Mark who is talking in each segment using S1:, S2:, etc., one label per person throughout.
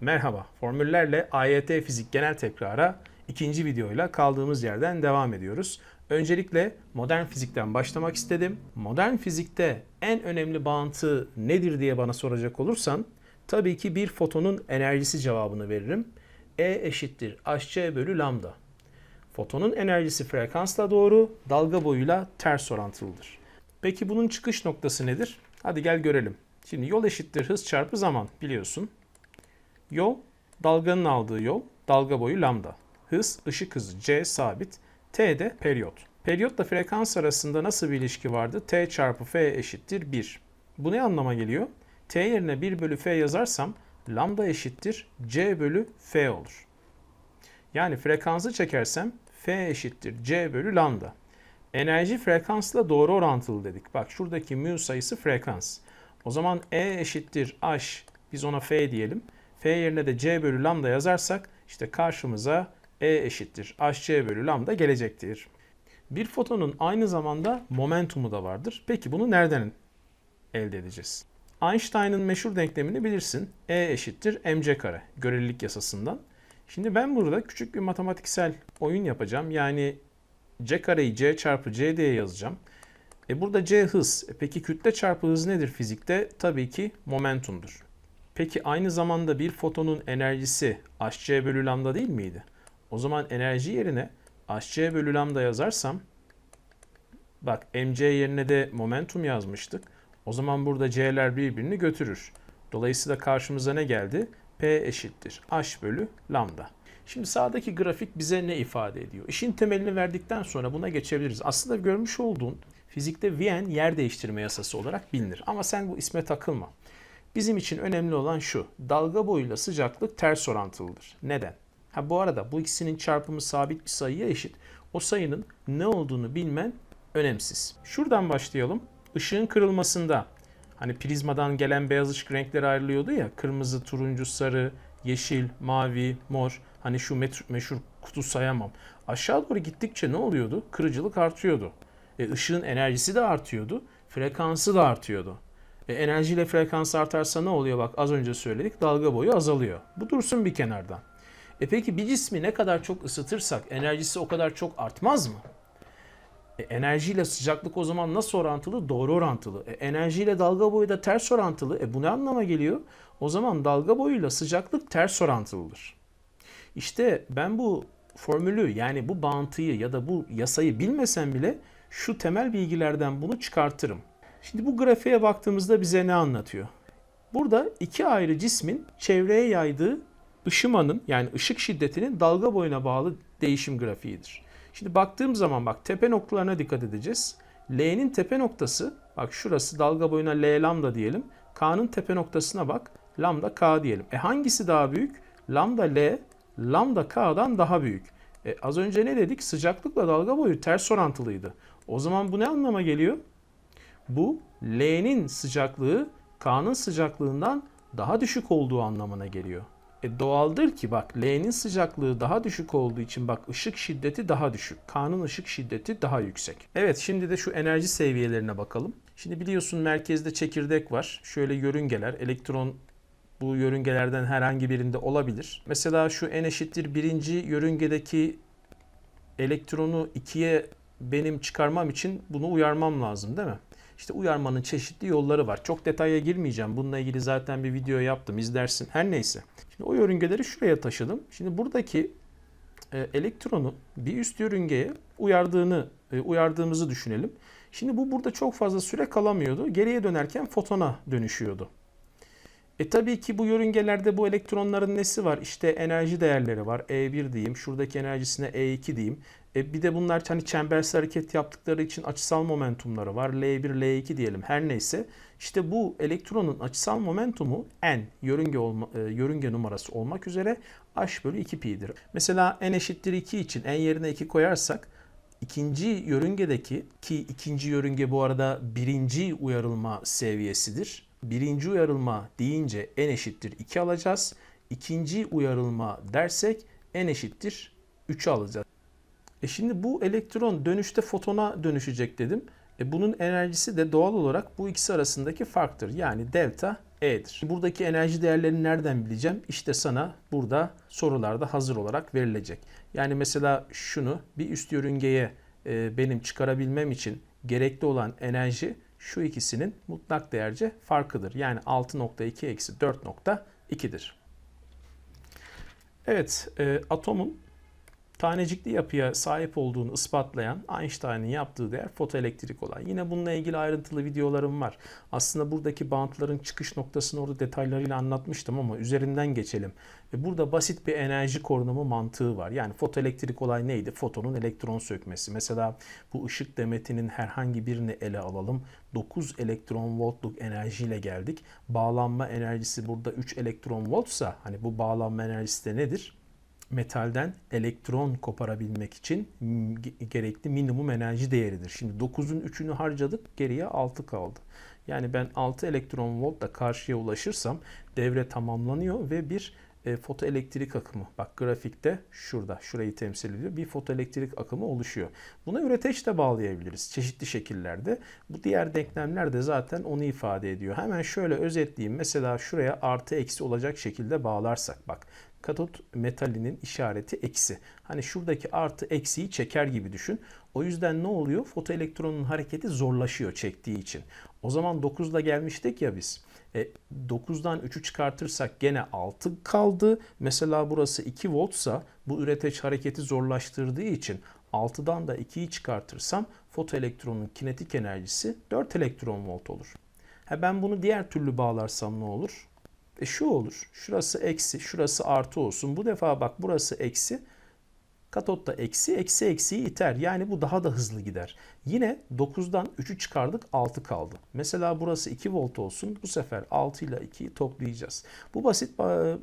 S1: Merhaba, formüllerle AYT fizik genel tekrara ikinci videoyla kaldığımız yerden devam ediyoruz. Öncelikle modern fizikten başlamak istedim. Modern fizikte en önemli bağıntı nedir diye bana soracak olursan tabii ki bir fotonun enerjisi cevabını veririm. E eşittir hc bölü lambda. Fotonun enerjisi frekansla doğru, dalga boyuyla ters orantılıdır. Peki bunun çıkış noktası nedir? Hadi gel görelim. Şimdi yol eşittir hız çarpı zaman biliyorsun. Yol, dalganın aldığı yol, dalga boyu lambda. Hız, ışık hızı c sabit. T de periyot. Periyotla frekans arasında nasıl bir ilişki vardı? T çarpı F eşittir 1. Bu ne anlama geliyor? T yerine 1 bölü F yazarsam lambda eşittir C bölü F olur. Yani frekansı çekersem F eşittir C bölü lambda. Enerji frekansla doğru orantılı dedik. Bak şuradaki mu sayısı frekans. O zaman E eşittir H, biz ona F diyelim. F yerine de C bölü lambda yazarsak işte karşımıza E eşittir HC bölü lambda gelecektir. Bir fotonun aynı zamanda momentumu da vardır. Peki bunu nereden elde edeceğiz? Einstein'ın meşhur denklemini bilirsin. E eşittir mc kare. Görelilik yasasından. Şimdi ben burada küçük bir matematiksel oyun yapacağım. Yani c kareyi c çarpı c diye yazacağım. E burada c hız. E peki kütle çarpı hız nedir fizikte? Tabii ki momentumdur. Peki aynı zamanda bir fotonun enerjisi hc bölü lambda değil miydi? O zaman enerji yerine hc bölü lambda yazarsam bak mc yerine de momentum yazmıştık. O zaman burada c'ler birbirini götürür. Dolayısıyla karşımıza ne geldi? P eşittir h bölü lambda. Şimdi sağdaki grafik bize ne ifade ediyor? İşin temelini verdikten sonra buna geçebiliriz. Aslında görmüş olduğun fizikte Wien yer değiştirme yasası olarak bilinir. Ama sen bu isme takılma. Bizim için önemli olan şu. Dalga boyuyla sıcaklık ters orantılıdır. Neden? Ha bu arada bu ikisinin çarpımı sabit bir sayıya eşit. O sayının ne olduğunu bilmen önemsiz. Şuradan başlayalım. Işığın kırılmasında hani prizmadan gelen beyaz ışık renkleri ayrılıyordu ya. Kırmızı, turuncu, sarı, yeşil, mavi, mor. Hani şu meşhur, kutu sayamam. Aşağı doğru gittikçe ne oluyordu? Kırıcılık artıyordu. E, ışığın enerjisi de artıyordu. Frekansı da artıyordu. E, enerjiyle frekans artarsa ne oluyor? Bak az önce söyledik dalga boyu azalıyor. Bu dursun bir kenarda. E peki bir cismi ne kadar çok ısıtırsak enerjisi o kadar çok artmaz mı? E, enerjiyle sıcaklık o zaman nasıl orantılı? Doğru orantılı. E, enerjiyle dalga boyu da ters orantılı. E bu ne anlama geliyor? O zaman dalga boyuyla sıcaklık ters orantılıdır. İşte ben bu formülü yani bu bağıntıyı ya da bu yasayı bilmesem bile şu temel bilgilerden bunu çıkartırım. Şimdi bu grafiğe baktığımızda bize ne anlatıyor? Burada iki ayrı cismin çevreye yaydığı ışımanın yani ışık şiddetinin dalga boyuna bağlı değişim grafiğidir. Şimdi baktığım zaman bak tepe noktalarına dikkat edeceğiz. L'nin tepe noktası bak şurası dalga boyuna L lambda diyelim. K'nın tepe noktasına bak lambda K diyelim. E hangisi daha büyük? Lambda L lambda K'dan daha büyük. E az önce ne dedik? Sıcaklıkla dalga boyu ters orantılıydı. O zaman bu ne anlama geliyor? Bu L'nin sıcaklığı K'nın sıcaklığından daha düşük olduğu anlamına geliyor. E doğaldır ki bak L'nin sıcaklığı daha düşük olduğu için bak ışık şiddeti daha düşük. K'nın ışık şiddeti daha yüksek. Evet şimdi de şu enerji seviyelerine bakalım. Şimdi biliyorsun merkezde çekirdek var. Şöyle yörüngeler. Elektron bu yörüngelerden herhangi birinde olabilir. Mesela şu n eşittir birinci yörüngedeki elektronu ikiye benim çıkarmam için bunu uyarmam lazım değil mi? İşte uyarmanın çeşitli yolları var. Çok detaya girmeyeceğim. Bununla ilgili zaten bir video yaptım. izlersin. Her neyse. Şimdi o yörüngeleri şuraya taşıdım. Şimdi buradaki e, elektronu bir üst yörüngeye uyardığını e, uyardığımızı düşünelim. Şimdi bu burada çok fazla süre kalamıyordu. Geriye dönerken fotona dönüşüyordu. E tabii ki bu yörüngelerde bu elektronların nesi var? İşte enerji değerleri var. E1 diyeyim. Şuradaki enerjisine E2 diyeyim. E bir de bunlar hani çembersel hareket yaptıkları için açısal momentumları var. L1, L2 diyelim. Her neyse. İşte bu elektronun açısal momentumu n yörünge olma, e, yörünge numarası olmak üzere h bölü 2 pi'dir. Mesela n eşittir 2 için n yerine 2 koyarsak ikinci yörüngedeki ki ikinci yörünge bu arada birinci uyarılma seviyesidir. Birinci uyarılma deyince n eşittir 2 alacağız. İkinci uyarılma dersek n eşittir 3'ü alacağız. E şimdi bu elektron dönüşte fotona dönüşecek dedim. E bunun enerjisi de doğal olarak bu ikisi arasındaki farktır. Yani delta E'dir. Buradaki enerji değerlerini nereden bileceğim? İşte sana burada sorularda hazır olarak verilecek. Yani mesela şunu bir üst yörüngeye e, benim çıkarabilmem için gerekli olan enerji şu ikisinin mutlak değerce farkıdır. Yani 6.2 eksi 4.2'dir. Evet, e, atomun tanecikli yapıya sahip olduğunu ispatlayan Einstein'ın yaptığı değer fotoelektrik olay. Yine bununla ilgili ayrıntılı videolarım var. Aslında buradaki bantların çıkış noktasını orada detaylarıyla anlatmıştım ama üzerinden geçelim. Ve burada basit bir enerji korunumu mantığı var. Yani fotoelektrik olay neydi? Fotonun elektron sökmesi. Mesela bu ışık demetinin herhangi birini ele alalım. 9 elektron voltluk enerjiyle geldik. Bağlanma enerjisi burada 3 elektron voltsa hani bu bağlanma enerjisi de nedir? Metalden elektron koparabilmek için gerekli minimum enerji değeridir. Şimdi 9'un 3'ünü harcadık geriye 6 kaldı. Yani ben 6 elektron voltla karşıya ulaşırsam devre tamamlanıyor ve bir e, fotoelektrik akımı. Bak grafikte şurada, şurayı temsil ediyor. Bir fotoelektrik akımı oluşuyor. Buna üreteç de bağlayabiliriz çeşitli şekillerde. Bu diğer denklemler de zaten onu ifade ediyor. Hemen şöyle özetleyeyim. Mesela şuraya artı eksi olacak şekilde bağlarsak bak katot metalinin işareti eksi. Hani şuradaki artı eksiyi çeker gibi düşün. O yüzden ne oluyor? Fotoelektronun hareketi zorlaşıyor çektiği için. O zaman 9'da gelmiştik ya biz. E, 9'dan 3'ü çıkartırsak gene 6 kaldı. Mesela burası 2 voltsa bu üreteç hareketi zorlaştırdığı için 6'dan da 2'yi çıkartırsam fotoelektronun kinetik enerjisi 4 elektron volt olur. Ha ben bunu diğer türlü bağlarsam ne olur? E şu olur. Şurası eksi, şurası artı olsun. Bu defa bak burası eksi. Katotta eksi, eksi eksiyi iter. Yani bu daha da hızlı gider. Yine 9'dan 3'ü çıkardık 6 kaldı. Mesela burası 2 volt olsun. Bu sefer 6 ile 2'yi toplayacağız. Bu basit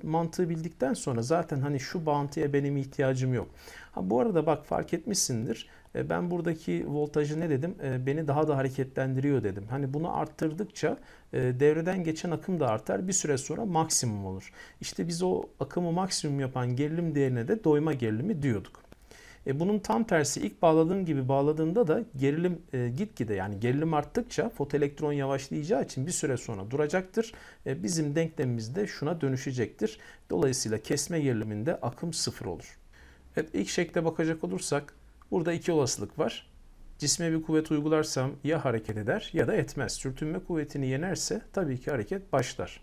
S1: mantığı bildikten sonra zaten hani şu bağıntıya benim ihtiyacım yok. Ha, bu arada bak fark etmişsindir. E, ben buradaki voltajı ne dedim? E, beni daha da hareketlendiriyor dedim. Hani bunu arttırdıkça e, devreden geçen akım da artar. Bir süre sonra maksimum olur. İşte biz o akımı maksimum yapan gerilim değerine de doyma gerilimi diyorduk. Bunun tam tersi ilk bağladığım gibi bağladığında da gerilim e, gitgide yani gerilim arttıkça fotoelektron yavaşlayacağı için bir süre sonra duracaktır. E, bizim denklemimiz de şuna dönüşecektir. Dolayısıyla kesme geriliminde akım sıfır olur. Evet ilk şekle bakacak olursak burada iki olasılık var. Cisme bir kuvvet uygularsam ya hareket eder ya da etmez. Sürtünme kuvvetini yenerse tabii ki hareket başlar.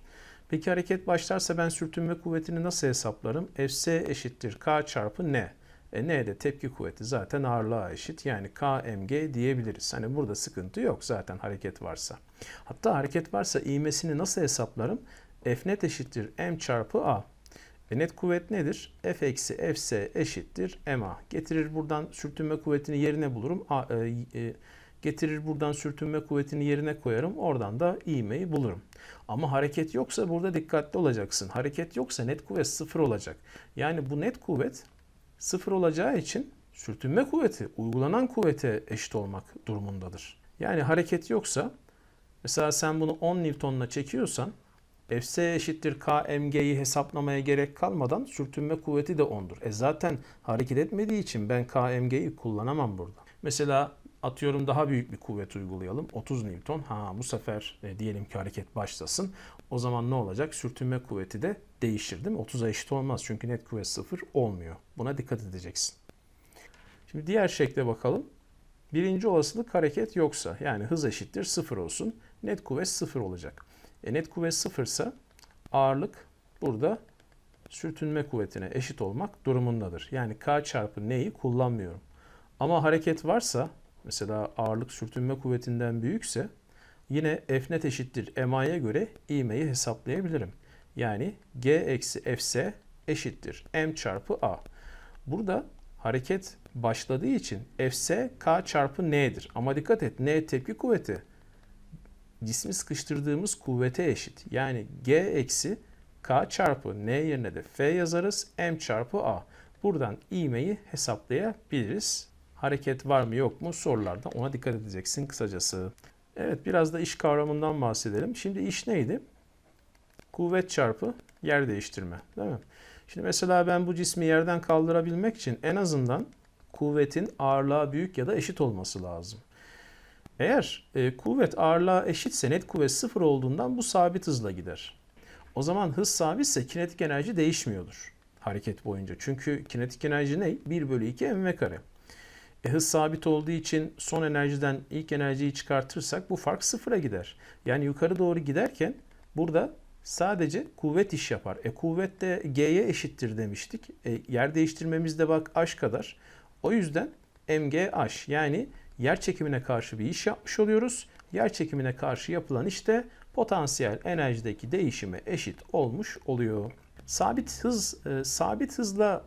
S1: Peki hareket başlarsa ben sürtünme kuvvetini nasıl hesaplarım? Fs eşittir k çarpı n. E, N de tepki kuvveti zaten ağırlığa eşit. Yani KMG diyebiliriz. Hani burada sıkıntı yok zaten hareket varsa. Hatta hareket varsa ivmesini nasıl hesaplarım? F net eşittir M çarpı A. E net kuvvet nedir? F eksi Fs eşittir MA. Getirir buradan sürtünme kuvvetini yerine bulurum. A, e, e, getirir buradan sürtünme kuvvetini yerine koyarım. Oradan da ivmeyi bulurum. Ama hareket yoksa burada dikkatli olacaksın. Hareket yoksa net kuvvet sıfır olacak. Yani bu net kuvvet sıfır olacağı için sürtünme kuvveti uygulanan kuvvete eşit olmak durumundadır. Yani hareket yoksa mesela sen bunu 10 Newton'la çekiyorsan Fs eşittir kmg'yi hesaplamaya gerek kalmadan sürtünme kuvveti de 10'dur. E zaten hareket etmediği için ben kmg'yi kullanamam burada. Mesela atıyorum daha büyük bir kuvvet uygulayalım. 30 Newton. Ha bu sefer e, diyelim ki hareket başlasın. O zaman ne olacak? Sürtünme kuvveti de değişir değil mi? 30'a eşit olmaz çünkü net kuvvet 0 olmuyor. Buna dikkat edeceksin. Şimdi diğer şekle bakalım. Birinci olasılık hareket yoksa yani hız eşittir 0 olsun. Net kuvvet 0 olacak. E net kuvvet 0 ise ağırlık burada sürtünme kuvvetine eşit olmak durumundadır. Yani K çarpı N'yi kullanmıyorum. Ama hareket varsa mesela ağırlık sürtünme kuvvetinden büyükse yine F net eşittir MA'ya göre ivmeyi hesaplayabilirim. Yani G eksi Fs eşittir M çarpı A. Burada hareket başladığı için Fs K çarpı N'dir. Ama dikkat et N tepki kuvveti cismi sıkıştırdığımız kuvvete eşit. Yani G eksi K çarpı N yerine de F yazarız. M çarpı A. Buradan ivmeyi hesaplayabiliriz. Hareket var mı yok mu sorularda ona dikkat edeceksin kısacası. Evet biraz da iş kavramından bahsedelim. Şimdi iş neydi? Kuvvet çarpı yer değiştirme. Değil mi? Şimdi mesela ben bu cismi yerden kaldırabilmek için en azından kuvvetin ağırlığa büyük ya da eşit olması lazım. Eğer e, kuvvet ağırlığa eşitse net kuvvet sıfır olduğundan bu sabit hızla gider. O zaman hız sabitse kinetik enerji değişmiyordur hareket boyunca. Çünkü kinetik enerji ne? 1 bölü 2 mv kare. E, hız sabit olduğu için son enerjiden ilk enerjiyi çıkartırsak bu fark sıfıra gider. Yani yukarı doğru giderken burada sadece kuvvet iş yapar. E kuvvet de G'ye eşittir demiştik. E, yer değiştirmemiz de bak H kadar. O yüzden mgh yani yer çekimine karşı bir iş yapmış oluyoruz. Yer çekimine karşı yapılan işte potansiyel enerjideki değişime eşit olmuş oluyor. Sabit hız e, sabit hızla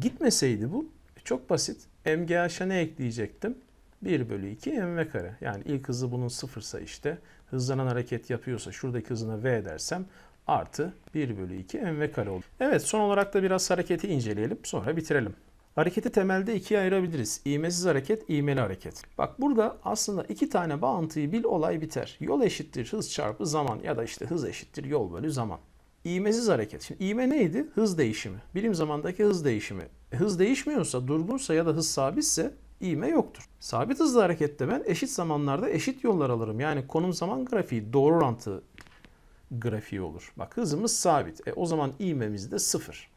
S1: gitmeseydi bu çok basit. MGH'a ne ekleyecektim? 1 bölü 2 mv kare. Yani ilk hızı bunun sıfırsa işte hızlanan hareket yapıyorsa şuradaki hızına v dersem artı 1 bölü 2 mv kare olur. Evet son olarak da biraz hareketi inceleyelim sonra bitirelim. Hareketi temelde ikiye ayırabiliriz. İğmesiz hareket, iğmeli hareket. Bak burada aslında iki tane bağıntıyı bil olay biter. Yol eşittir hız çarpı zaman ya da işte hız eşittir yol bölü zaman. İğmesiz hareket. Şimdi iğme neydi? Hız değişimi. Bilim zamandaki hız değişimi. E, hız değişmiyorsa, durgunsa ya da hız sabitse iğme yoktur. Sabit hızlı harekette ben eşit zamanlarda eşit yollar alırım. Yani konum zaman grafiği doğru orantı grafiği olur. Bak hızımız sabit. E, o zaman iğmemiz de sıfır.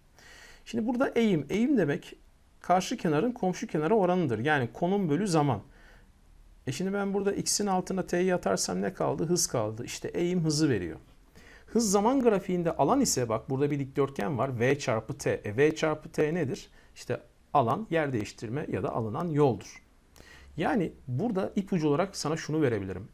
S1: Şimdi burada eğim. Eğim demek karşı kenarın komşu kenara oranıdır. Yani konum bölü zaman. E şimdi ben burada x'in altına t'yi atarsam ne kaldı? Hız kaldı. İşte eğim hızı veriyor. Hız zaman grafiğinde alan ise bak burada bir dikdörtgen var. V çarpı t. E, v çarpı t nedir? İşte alan yer değiştirme ya da alınan yoldur. Yani burada ipucu olarak sana şunu verebilirim.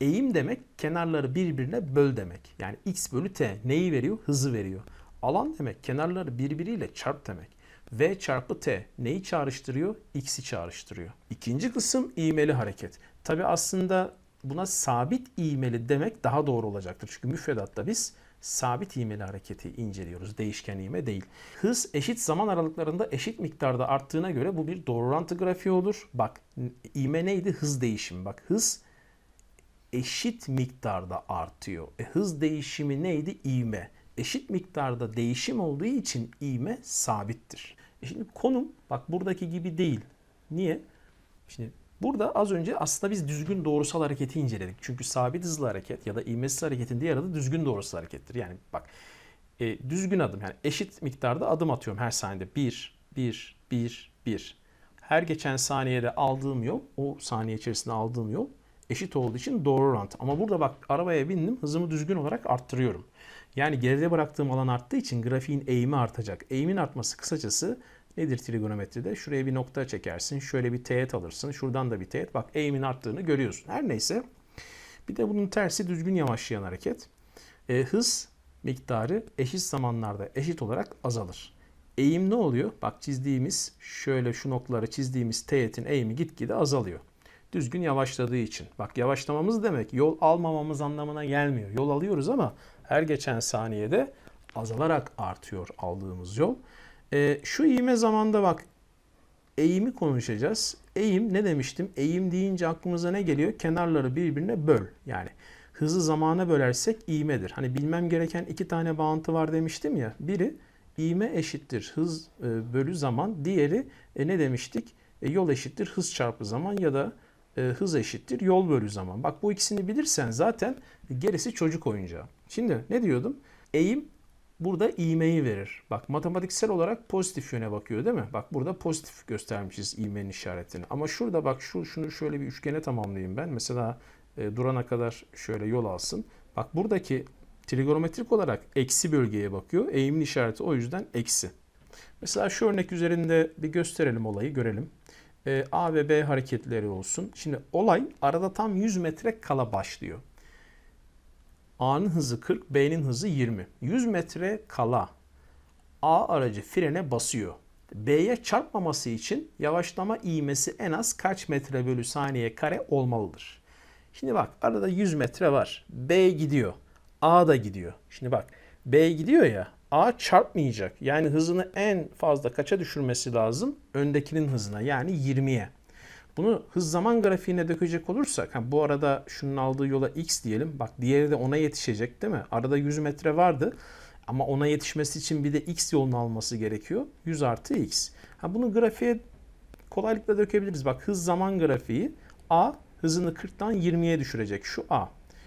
S1: Eğim demek kenarları birbirine böl demek. Yani x bölü t neyi veriyor? Hızı veriyor. Alan demek kenarları birbiriyle çarp demek. V çarpı T neyi çağrıştırıyor? X'i çağrıştırıyor. İkinci kısım iğmeli hareket. Tabi aslında buna sabit iğmeli demek daha doğru olacaktır. Çünkü müfredatta biz sabit iğmeli hareketi inceliyoruz. Değişken iğme değil. Hız eşit zaman aralıklarında eşit miktarda arttığına göre bu bir doğru orantı grafiği olur. Bak iğme neydi? Hız değişimi. Bak hız eşit miktarda artıyor. E, hız değişimi neydi? İğme. Eşit miktarda değişim olduğu için iğme sabittir. Şimdi konum bak buradaki gibi değil. Niye? Şimdi burada az önce aslında biz düzgün doğrusal hareketi inceledik. Çünkü sabit hızlı hareket ya da ivmesiz hareketin diğer adı düzgün doğrusal harekettir. Yani bak e, düzgün adım yani eşit miktarda adım atıyorum her saniyede. 1, 1, 1, 1. Her geçen saniyede aldığım yol o saniye içerisinde aldığım yol eşit olduğu için doğru orantı. Ama burada bak arabaya bindim hızımı düzgün olarak arttırıyorum. Yani geride bıraktığım alan arttığı için grafiğin eğimi artacak. Eğimin artması kısacası nedir trigonometride? Şuraya bir nokta çekersin. Şöyle bir teğet alırsın. Şuradan da bir teğet. Bak eğimin arttığını görüyorsun. Her neyse. Bir de bunun tersi düzgün yavaşlayan hareket. E, hız miktarı eşit zamanlarda eşit olarak azalır. Eğim ne oluyor? Bak çizdiğimiz şöyle şu noktaları çizdiğimiz teğetin eğimi gitgide azalıyor. Düzgün yavaşladığı için. Bak yavaşlamamız demek yol almamamız anlamına gelmiyor. Yol alıyoruz ama her geçen saniyede azalarak artıyor aldığımız yol. E, şu iğme zamanda bak eğimi konuşacağız. Eğim ne demiştim? Eğim deyince aklımıza ne geliyor? Kenarları birbirine böl. Yani hızı zamana bölersek iğmedir. Hani bilmem gereken iki tane bağıntı var demiştim ya. Biri iğme eşittir hız e, bölü zaman. Diğeri e, ne demiştik? E, yol eşittir hız çarpı zaman ya da e, hız eşittir yol bölü zaman. Bak bu ikisini bilirsen zaten gerisi çocuk oyuncağı. Şimdi ne diyordum? Eğim burada iğmeyi verir. Bak matematiksel olarak pozitif yöne bakıyor değil mi? Bak burada pozitif göstermişiz iğmenin işaretini. Ama şurada bak şu şunu şöyle bir üçgene tamamlayayım ben. Mesela e, durana kadar şöyle yol alsın. Bak buradaki trigonometrik olarak eksi bölgeye bakıyor. Eğimin işareti o yüzden eksi. Mesela şu örnek üzerinde bir gösterelim olayı görelim. E, A ve B hareketleri olsun. Şimdi olay arada tam 100 metre kala başlıyor. A'nın hızı 40, B'nin hızı 20. 100 metre kala A aracı frene basıyor. B'ye çarpmaması için yavaşlama ivmesi en az kaç metre bölü saniye kare olmalıdır? Şimdi bak arada 100 metre var. B gidiyor. A da gidiyor. Şimdi bak B gidiyor ya A çarpmayacak. Yani hızını en fazla kaça düşürmesi lazım? Öndekinin hızına yani 20'ye. Bunu hız zaman grafiğine dökecek olursak bu arada şunun aldığı yola x diyelim. Bak diğeri de ona yetişecek değil mi? Arada 100 metre vardı. Ama ona yetişmesi için bir de x yolunu alması gerekiyor. 100 artı x. Ha, bunu grafiğe kolaylıkla dökebiliriz. Bak hız zaman grafiği A hızını 40'tan 20'ye düşürecek. Şu A.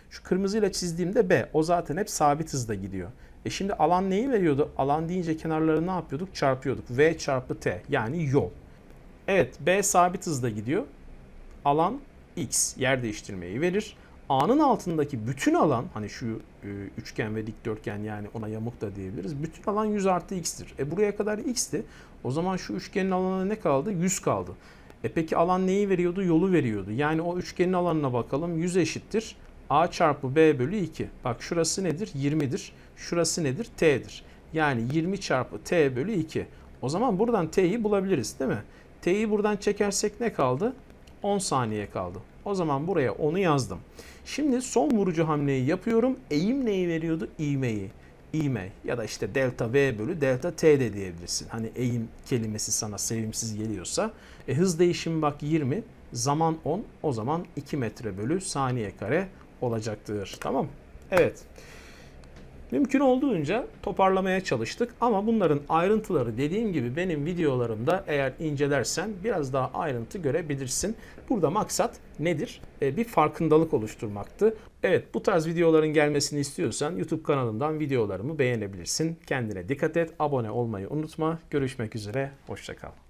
S1: Şu kırmızıyla çizdiğimde B. O zaten hep sabit hızda gidiyor. E şimdi alan neyi veriyordu? Alan deyince kenarları ne yapıyorduk? Çarpıyorduk. V çarpı T yani yol. Evet B sabit hızda gidiyor. Alan X yer değiştirmeyi verir. A'nın altındaki bütün alan hani şu e, üçgen ve dikdörtgen yani ona yamuk da diyebiliriz. Bütün alan 100 artı x'tir. E buraya kadar x'ti. O zaman şu üçgenin alanı ne kaldı? 100 kaldı. E peki alan neyi veriyordu? Yolu veriyordu. Yani o üçgenin alanına bakalım. 100 eşittir. A çarpı B bölü 2. Bak şurası nedir? 20'dir. Şurası nedir? T'dir. Yani 20 çarpı T bölü 2. O zaman buradan T'yi bulabiliriz değil mi? T'yi buradan çekersek ne kaldı? 10 saniye kaldı. O zaman buraya 10'u yazdım. Şimdi son vurucu hamleyi yapıyorum. Eğim neyi veriyordu? İğmeyi. İğme ya da işte delta V bölü delta T de diyebilirsin. Hani eğim kelimesi sana sevimsiz geliyorsa. E, hız değişimi bak 20, zaman 10. O zaman 2 metre bölü saniye kare olacaktır. Tamam. Evet. Mümkün olduğunca toparlamaya çalıştık ama bunların ayrıntıları dediğim gibi benim videolarımda eğer incelersen biraz daha ayrıntı görebilirsin. Burada maksat nedir? Ee, bir farkındalık oluşturmaktı. Evet bu tarz videoların gelmesini istiyorsan YouTube kanalımdan videolarımı beğenebilirsin. Kendine dikkat et, abone olmayı unutma. Görüşmek üzere, hoşçakal.